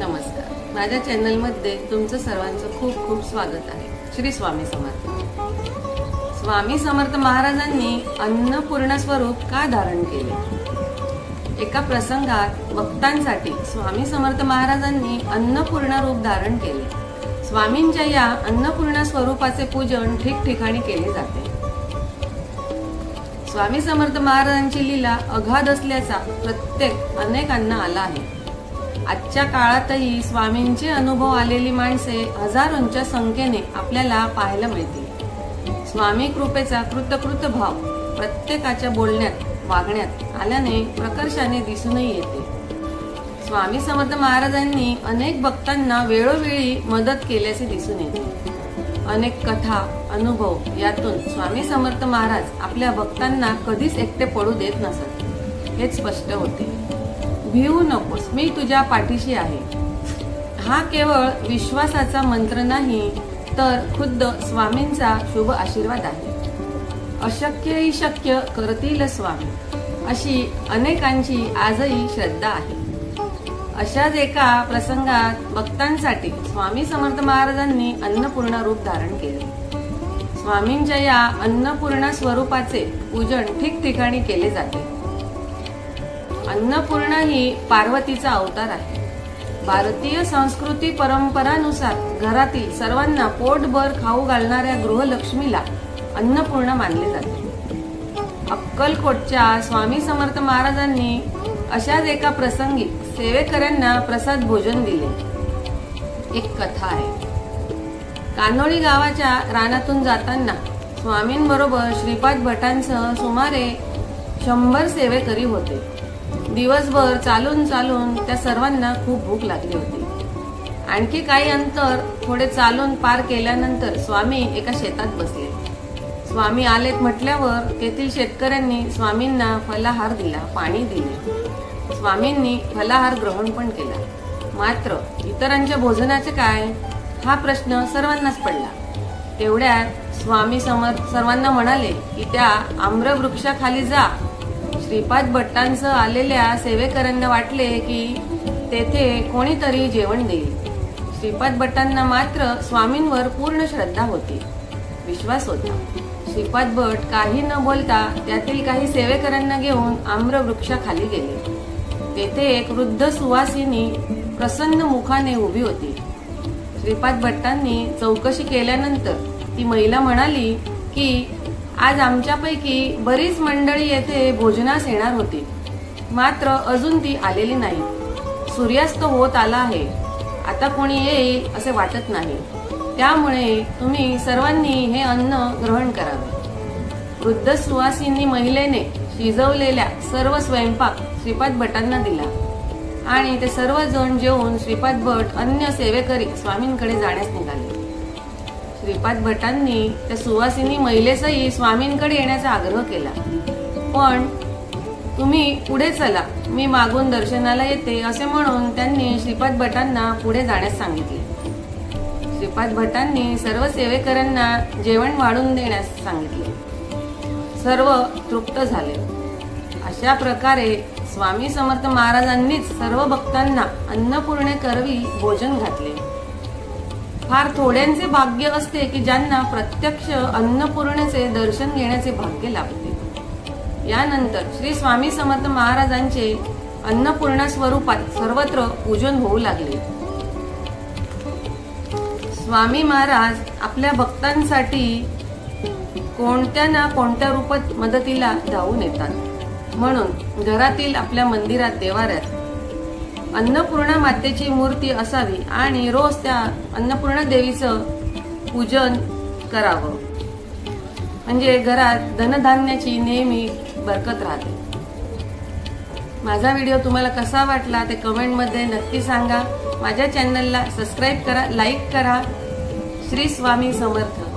नमस्कार. माझ्या चॅनलमध्ये तुमचं सर्वांचं खूप खूप स्वागत आहे. श्री स्वामी समर्थ. स्वामी समर्थ महाराजांनी अन्नपूर्ण स्वरूप का धारण केले? एका प्रसंगात भक्तांसाठी स्वामी समर्थ महाराजांनी अन्नपूर्ण रूप धारण केले. स्वामींच्या या अन्नपूर्ण स्वरूपाचे पूजन ठिकठिकाणी केले जाते. स्वामी समर्थ महाराजांची लीला अगाध असल्याचा प्रत्येक अनेकांना आला आहे. आजच्या काळातही स्वामींचे अनुभव आलेली माणसे हजारोंच्या संख्येने आपल्याला पाहायला मिळतील. स्वामी कृपेचा कृतकृत भाव प्रत्येकाच्या बोलण्यात वागण्यात आल्याने प्रकर्षाने दिसूनही येते. स्वामी समर्थ महाराजांनी अनेक भक्तांना वेळोवेळी मदत केल्याचे दिसून येते. अनेक कथा अनुभव यातून स्वामी समर्थ महाराज आपल्या भक्तांना कधीच एकटे पडू देत नसत हेच स्पष्ट होते. भिवू नकोस. मी तुझ्या पाठीशी आहे. हा केवळ विश्वासाचा मंत्र नाही तर खुद्द स्वामींचा शुभ आशीर्वाद आहे. अशक्यही शक्य करतील स्वामी. अशी अनेकांची आजही श्रद्धा आहे. अशाच एका प्रसंगात भक्तांसाठी स्वामी समर्थ महाराजांनी अन्नपूर्ण रूप धारण केले. स्वामींच्या या अन्नपूर्ण स्वरूपाचे पूजन ठिकठिकाणी केले जाते. अन्नपूर्णा ही पार्वतीचा अवतार आहे. भारतीय संस्कृती परंपरानुसार घरातील सर्वांना पोटभर खाऊ घालणाऱ्या गृहलक्ष्मीला अन्नपूर्णा मानले जाते. अक्कलकोटच्या स्वामी समर्थ महाराजांनी अशाच एका प्रसंगी सेवेकऱ्यांना प्रसाद भोजन दिले. एक कथा आहे. कानोळी गावाच्या रानातून जाताना स्वामींबरोबर श्रीपाद भटांसह सुमारे शंभर सेवेकरी होते. दिवसभर चालून चालून त्या सर्वांना खूप भूक लागली होती. आणखी काही अंतर थोडे चालून पार केल्यानंतर स्वामी एका शेतात बसले. स्वामी आलेत म्हटल्यावर तेथील शेतकऱ्यांनी स्वामींना फलाहार दिला पाणी दिले. स्वामींनी फलाहार ग्रहण पण केला. मात्र इतरांच्या भोजनाचे काय? हा प्रश्न सर्वांनाच पडला. तेवढ्यात स्वामी समर्थ सर्वांना म्हणाले की त्या आम्रवृक्षाखाली जा. श्रीपाद भट्टांसह आलेल्या सेवेकरांना वाटले की तेथे कोणीतरी जेवण देईल. श्रीपाद भट्टांना मात्र स्वामींवर पूर्ण श्रद्धा होती. विश्वास होता. श्रीपाद भट काही न बोलता त्यातील काही सेवेकरांना घेऊन आम्रवृक्षाखाली गेले. तेथे एक वृद्ध सुवासिनी प्रसन्न मुखाने उभी होती. श्रीपाद भट्टांनी चौकशी केल्यानंतर ती महिला म्हणाली की आज आमच्यापैकी बरीच मंडळी येथे भोजनास येणार होती. मात्र अजून ती आलेली नाही. सूर्यास्त होत आला आहे. आता कोणी येईल असे वाटत नाही. त्यामुळे तुम्ही सर्वांनी हे अन्न ग्रहण करावे. वृद्ध सुवासिनी महिलेने शिजवलेल्या सर्व स्वयंपाक श्रीपाद भटांना दिला. आणि ते सर्वजण जेवून श्रीपाद भट अन्य सेवेकरी स्वामींकडे जाण्यास निघाले. श्रीपाद भटांनी त्या सुवासिनी महिलेसही स्वामींकडे येण्याचा आग्रह केला. पण तुम्ही पुढे चला मी मागून दर्शनाला येते असे म्हणून त्यांनी श्रीपाद भटांना पुढे जाण्यास सांगितले. श्रीपाद भटांनी सर्व सेवेकरांना जेवण वाढून देण्यास सांगितले. सर्व तृप्त झाले. अशा प्रकारे स्वामी समर्थ महाराजांनीच सर्व भक्तांना अन्नपूर्णे करवी भोजन घातले. फार थोड्यांचे भाग्य असते की ज्यांना प्रत्यक्ष अन्नपूर्णेचे दर्शन घेण्याचे भाग्य लाभते. यानंतर श्री स्वामी समर्थ महाराजांचे अन्नपूर्णा स्वरूपात सर्वत्र पूजन होऊ लागले. स्वामी महाराज आपल्या भक्तांसाठी कोणत्या ना कोणत्या रूपात मदतीला धावून येतात म्हणून घरातील आपल्या मंदिरात देवाऱ्यात अन्नपूर्णा मातेची मूर्ती असावी आणि रोज त्या अन्नपूर्णा देवीचं पूजन करावं. म्हणजे घरात धनधान्याची नेहमी बरकत राहते. माझा व्हिडिओ तुम्हाला कसा वाटला ते कमेंटमध्ये नक्की सांगा. माझ्या चॅनलला सबस्क्राईब करा लाईक करा. श्री स्वामी समर्थ.